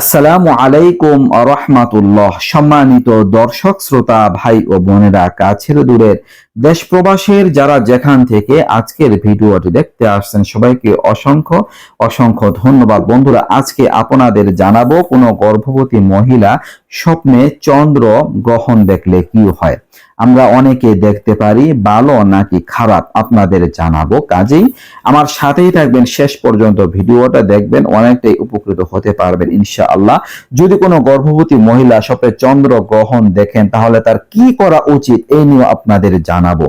আসসালামু আলাইকুম রহমাতুল্লাহ। সম্মানিত দর্শক, শ্রোতা, ভাই ও বোনেরা, কাছের দূরের দেশ প্রবাসের যারা যেখান থেকে আজকের ভিডিওটি দেখতে আসছেন, সবাইকে অসংখ্য অসংখ্য ধন্যবাদ। বন্ধুরা, আজকে আপনাদের জানাব কোনো গর্ভবতী মহিলা স্বপ্নে চন্দ্র গ্রহণ দেখলে কি হয়। আমরা অনেকে দেখতে পারি, ভালো নাকি খারাপ আপনাদের জানাব। কাজেই আমার সাথেই থাকবেন, শেষ পর্যন্ত ভিডিওটা দেখবেন, অনেকটাই উপকৃত হতে পারবেন, ইনশাআল্লাহ। যদি কোনো গর্ভবতী মহিলা স্বপ্নে চন্দ্র গ্রহণ দেখেন, তাহলে তার কি করা উচিত এই নিয়ে আপনাদের জানাব।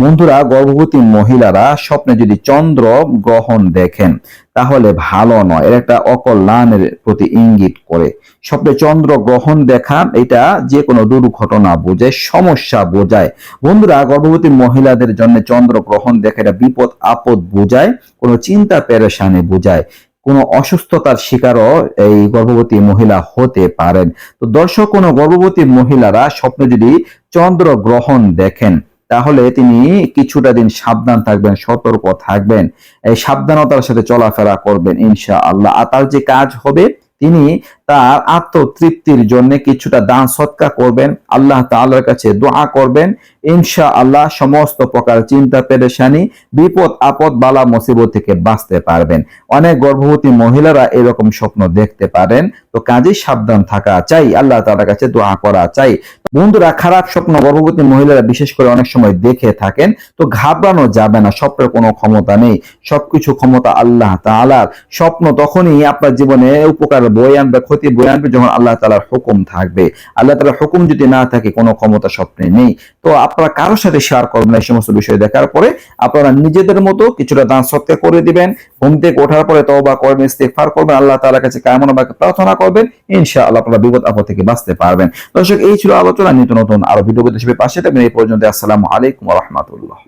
বন্ধুরা, গর্ভবতী মহিলারা স্বপ্নে যদি চন্দ্র গ্রহণ দেখেন তাহলে ভালো নয়। এর একটা অকল্যাণের প্রতি ইঙ্গিত করে। স্বপ্নে চন্দ্র গ্রহণ দেখা, এটা যে কোনো দুর্ঘটনা বোঝায়, সমস্যা বোঝায়। বন্ধুরা, গর্ভবতী মহিলাদের জন্য চন্দ্র গ্রহণ দেখা, এটা বিপদ আপদ বোঝায়, কোনো চিন্তা পেরেশানি বোঝায়। কোনো অসুস্থতার শিকারও এই গর্ভবতী মহিলা হতে পারেন। তো দর্শক, কোনো গর্ভবতী মহিলারা স্বপ্নে যদি চন্দ্র গ্রহণ দেখেন তাহলে তিনি কিছুটা দিন সাবধান থাকবেন, সতর্ক থাকবেন, এই সাবধানতার সাথে চলাফেরা করবেন ইনশা আল্লাহ আর তার যে কাজ হবে, তিনি তার আত্মতৃপ্তির জন্য কিছুটা দান সৎকা করবেন। আল্লাহ তাআলার কাছে দোয়া করবেন। ইনশা আল্লাহ সমস্ত প্রকার চিন্তা পেরেশানি, বিপদ, আপদ, বালা, মুসিবত থেকে বাঁচতে পারবেন। অনেক গর্ভবতী মহিলারা এরকম স্বপ্ন দেখতে পারেন। তো কাজেই সাবধান থাকা চাই, আল্লাহ তাআলার কাছে দোয়া করা চাই। বন্ধুরা, খারাপ স্বপ্ন গর্ভবতী মহিলারা বিশেষ করে অনেক সময় দেখে থাকেন। তো ঘাবড়ানো যাবে না, স্বপ্নের কোনো ক্ষমতা নেই। সবকিছু ক্ষমতা আল্লাহ তাআলার। স্বপ্ন তখনই আপনার জীবনে উপকার বয়ে আনবে ক্ষতি বয়ে আনবে যখন আল্লাহ তাআলার হুকুম থাকবে। আল্লাহ তাআলার হুকুম যদি না থাকে, কোনো ক্ষমতা স্বপ্নে নেই। তো আপনারা কারোর সাথে শেয়ার করবেন এই সমস্ত বিষয় দেখার পরে আপনারা নিজেদের মতো কিছুটা দান সৎকার করে দিবেন। ঘুম থেকে ওঠার পরে তওবা করবেন, ইস্তেগফার করবেন, আল্লাহ তাআলার কাছে কামনা বাকে প্রার্থনা করবেন, ইনশাআল্লাহ আপনারা বিপদ আপদ থেকে বাঁচতে পারবেন। দর্শক, এই ছিল আলোচনা। নিত্য নতুন আরও ভিডিও হিসেবে পাশে থাকবেন। এই পর্যন্ত, আসসালামু আলাইকুম রাহমাতুল্লাহ।